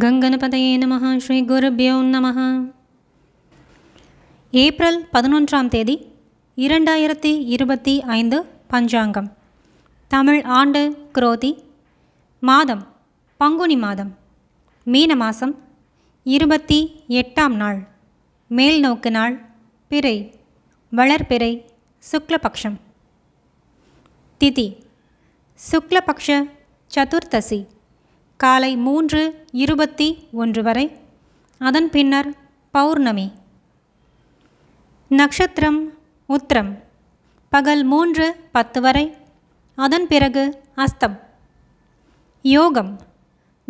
கங்கணபதையே நம ஸ்ரீ குருபியோ நம ஏப்ரல் பதினொன்றாம் தேதி இரண்டாயிரத்தி இருபத்தி ஐந்து பஞ்சாங்கம். தமிழ் ஆண்டு குரோதி மாதம் பங்குனி மாதம் மீன மாதம் இருபத்தி எட்டாம் நாள் மேல்நோக்கு நாள் பிறை வளர்பிறை சுக்லபக்ஷம். திதி சுக்லபக்ஷ சதுர்த்தசி. காலை மூன்று இருபத்தி ஒன்று வரை. அதன் பின்னர் பௌர்ணமி. நட்சத்திரம் உத்திரம். பகல் மூன்று பத்து வரை. அதன் பிறகு அஸ்தம். யோகம்.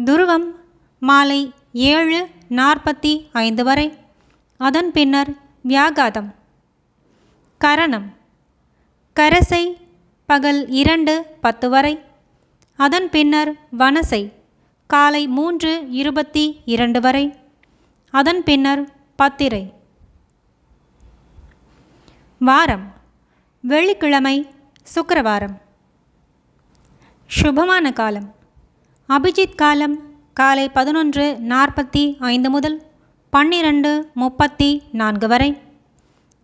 துருவம் மாலை ஏழு நாற்பத்தி ஐந்து வரை. அதன் பின்னர் வியாகாதம். கரணம். கரசை பகல் இரண்டு பத்து வரை. அதன் பின்னர் வனசை. காலை மூன்று இருபத்தி இரண்டு வரை. அதன் பின்னர் பத்திரை. வாரம். வெள்ளிக்கிழமை சுக்கரவாரம். சுபமான காலம். அபிஜித் காலம் காலை பதினொன்று நாற்பத்தி ஐந்து முதல் பன்னிரண்டு முப்பத்தி நான்கு வரை.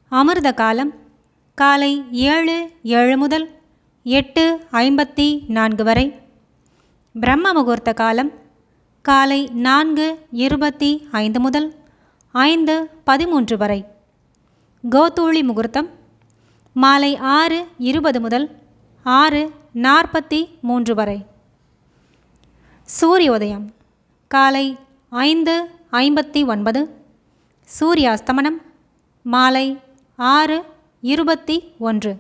அமிர்த காலம் காலை ஏழு ஏழு முதல் எட்டு ஐம்பத்தி நான்கு வரை. பிரம்ம முகூர்த்த காலம் காலை நான்கு இருபத்தி ஐந்து முதல் ஐந்து பதிமூன்று வரை. கோதூளி முகூர்த்தம் மாலை ஆறு இருபது முதல் ஆறு நாற்பத்தி மூன்று வரை. சூரிய உதயம் காலை ஐந்து ஐம்பத்தி ஒன்பது. சூரியாஸ்தமனம் மாலை ஆறு இருபத்தி ஒன்று.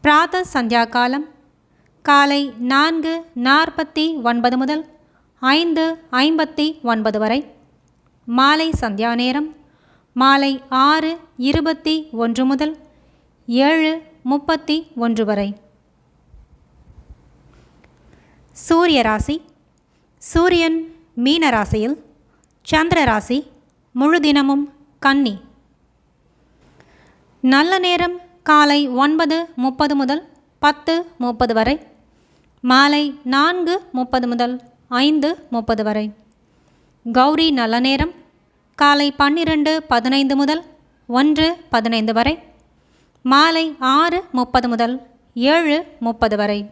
பிராத சந்தியா காலம் காலை நான்கு நாற்பத்தி ஒன்பது முதல் ஐந்து ஐம்பத்தி ஒன்பது வரை. மாலை சந்தியா நேரம். மாலை ஆறு இருபத்தி ஒன்று முதல் ஏழு முப்பத்தி ஒன்று வரை. சூரிய ராசி. சூரியன் மீன ராசியில் சந்திர ராசி முழு தினமும் கன்னி. நல்ல நேரம் காலை ஒன்பது முப்பது முதல் பத்து முப்பது வரை. மாலை நான்கு முப்பது முதல் ஐந்து முப்பது வரை. கௌரி நல்ல நேரம். காலை பன்னிரண்டு பதினைந்து முதல் ஒன்று பதினைந்து வரை. மாலை ஆறு முப்பது முதல் ஏழு முப்பது வரை.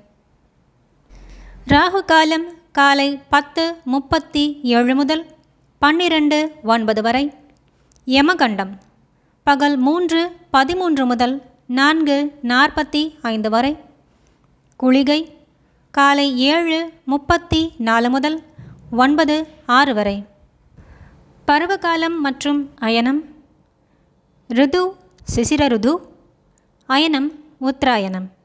ராகு காலம் காலை பத்து முப்பத்தி ஏழு முதல் பன்னிரண்டு ஒன்பது வரை. யமகண்டம் பகல் மூன்று பதிமூன்று முதல் நான்கு நாற்பத்தி ஐந்து வரை. குளிகை காலை ஏழு முப்பத்தி நாலு முதல் ஒன்பது ஆறு வரை. பருவகாலம் மற்றும் அயனம். ரிது சிசிர ருது அயனம் உத்தராயணம்.